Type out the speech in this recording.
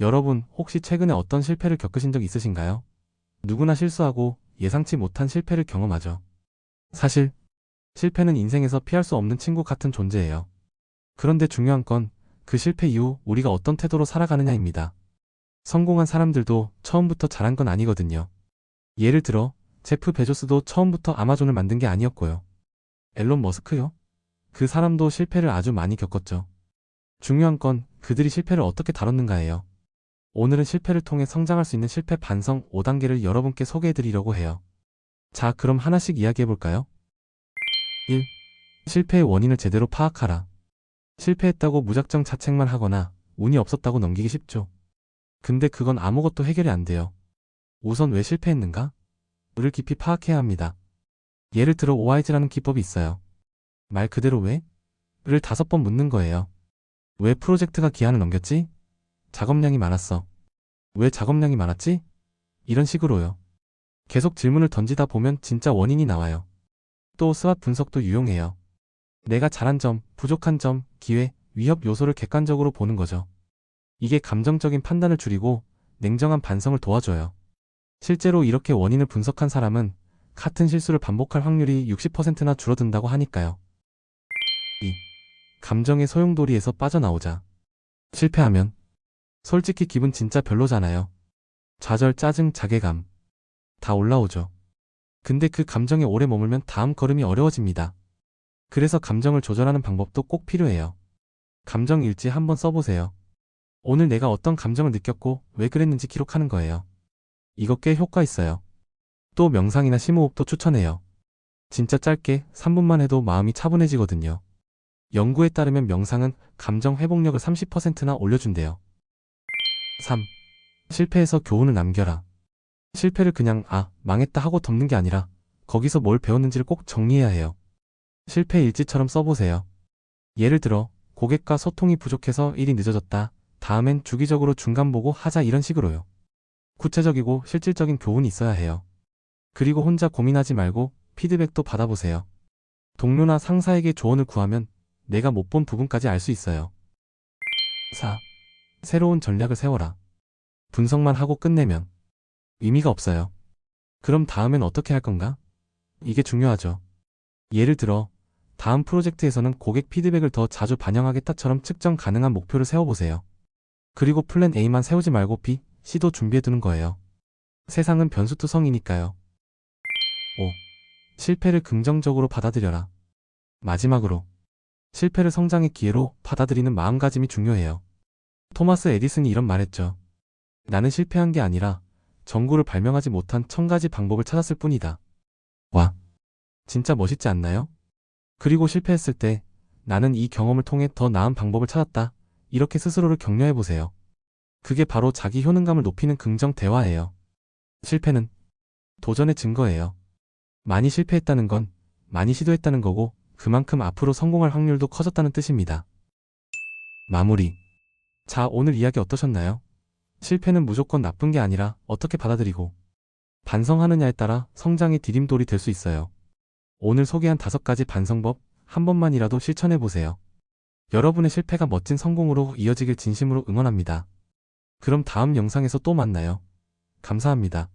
여러분, 혹시 최근에 어떤 실패를 겪으신 적 있으신가요? 누구나 실수하고 예상치 못한 실패를 경험하죠. 사실, 실패는 인생에서 피할 수 없는 친구 같은 존재예요. 그런데 중요한 건 그 실패 이후 우리가 어떤 태도로 살아가느냐입니다. 성공한 사람들도 처음부터 잘한 건 아니거든요. 예를 들어, 제프 베조스도 처음부터 아마존을 만든 게 아니었고요. 앨런 머스크요? 그 사람도 실패를 아주 많이 겪었죠. 중요한 건 그들이 실패를 어떻게 다뤘는가예요. 오늘은 실패를 통해 성장할 수 있는 실패 반성 5단계를 여러분께 소개해드리려고 해요. 자, 그럼 하나씩 이야기해볼까요? 1. 실패의 원인을 제대로 파악하라. 실패했다고 무작정 자책만 하거나 운이 없었다고 넘기기 쉽죠. 근데 그건 아무것도 해결이 안 돼요. 우선 왜 실패했는가? 를 깊이 파악해야 합니다. 예를 들어 OIG라는 기법이 있어요. 말 그대로 왜? 를 다섯 번 묻는 거예요. 왜 프로젝트가 기한을 넘겼지? 작업량이 많았어. 왜 작업량이 많았지? 이런 식으로요. 계속 질문을 던지다 보면 진짜 원인이 나와요. 또 스왓 분석도 유용해요. 내가 잘한 점, 부족한 점, 기회, 위협 요소를 객관적으로 보는 거죠. 이게 감정적인 판단을 줄이고 냉정한 반성을 도와줘요. 실제로 이렇게 원인을 분석한 사람은 같은 실수를 반복할 확률이 60%나 줄어든다고 하니까요. 2. 감정의 소용돌이에서 빠져나오자. 실패하면 솔직히 기분 진짜 별로잖아요. 좌절, 짜증, 자괴감 다 올라오죠. 근데 그 감정에 오래 머물면 다음 걸음이 어려워집니다. 그래서 감정을 조절하는 방법도 꼭 필요해요. 감정 일지 한번 써보세요. 오늘 내가 어떤 감정을 느꼈고 왜 그랬는지 기록하는 거예요. 이거 꽤 효과 있어요. 또 명상이나 심호흡도 추천해요. 진짜 짧게 3분만 해도 마음이 차분해지거든요. 연구에 따르면 명상은 감정 회복력을 30%나 올려준대요. 3. 실패에서 교훈을 남겨라. 실패를 그냥 아, 망했다 하고 덮는 게 아니라 거기서 뭘 배웠는지를 꼭 정리해야 해요. 실패 일지처럼 써보세요. 예를 들어 고객과 소통이 부족해서 일이 늦어졌다. 다음엔 주기적으로 중간 보고 하자 이런 식으로요. 구체적이고 실질적인 교훈이 있어야 해요. 그리고 혼자 고민하지 말고 피드백도 받아보세요. 동료나 상사에게 조언을 구하면 내가 못 본 부분까지 알 수 있어요. 4. 새로운 전략을 세워라. 분석만 하고 끝내면 의미가 없어요. 그럼 다음엔 어떻게 할 건가? 이게 중요하죠. 예를 들어, 다음 프로젝트에서는 고객 피드백을 더 자주 반영하겠다처럼 측정 가능한 목표를 세워보세요. 그리고 플랜 A만 세우지 말고 B, C도 준비해두는 거예요. 세상은 변수투성이니까요. 5. 실패를 긍정적으로 받아들여라. 마지막으로, 실패를 성장의 기회로 받아들이는 마음가짐이 중요해요. 토마스 에디슨이 이런 말했죠. 나는 실패한 게 아니라 전구를 발명하지 못한 천 가지 방법을 찾았을 뿐이다. 와, 진짜 멋있지 않나요? 그리고 실패했을 때 나는 이 경험을 통해 더 나은 방법을 찾았다. 이렇게 스스로를 격려해 보세요. 그게 바로 자기 효능감을 높이는 긍정 대화예요. 실패는 도전의 증거예요. 많이 실패했다는 건 많이 시도했다는 거고 그만큼 앞으로 성공할 확률도 커졌다는 뜻입니다. 마무리. 자, 오늘 이야기 어떠셨나요? 실패는 무조건 나쁜 게 아니라 어떻게 받아들이고 반성하느냐에 따라 성장의 디딤돌이 될 수 있어요. 오늘 소개한 다섯 가지 반성법 한 번만이라도 실천해 보세요. 여러분의 실패가 멋진 성공으로 이어지길 진심으로 응원합니다. 그럼 다음 영상에서 또 만나요. 감사합니다.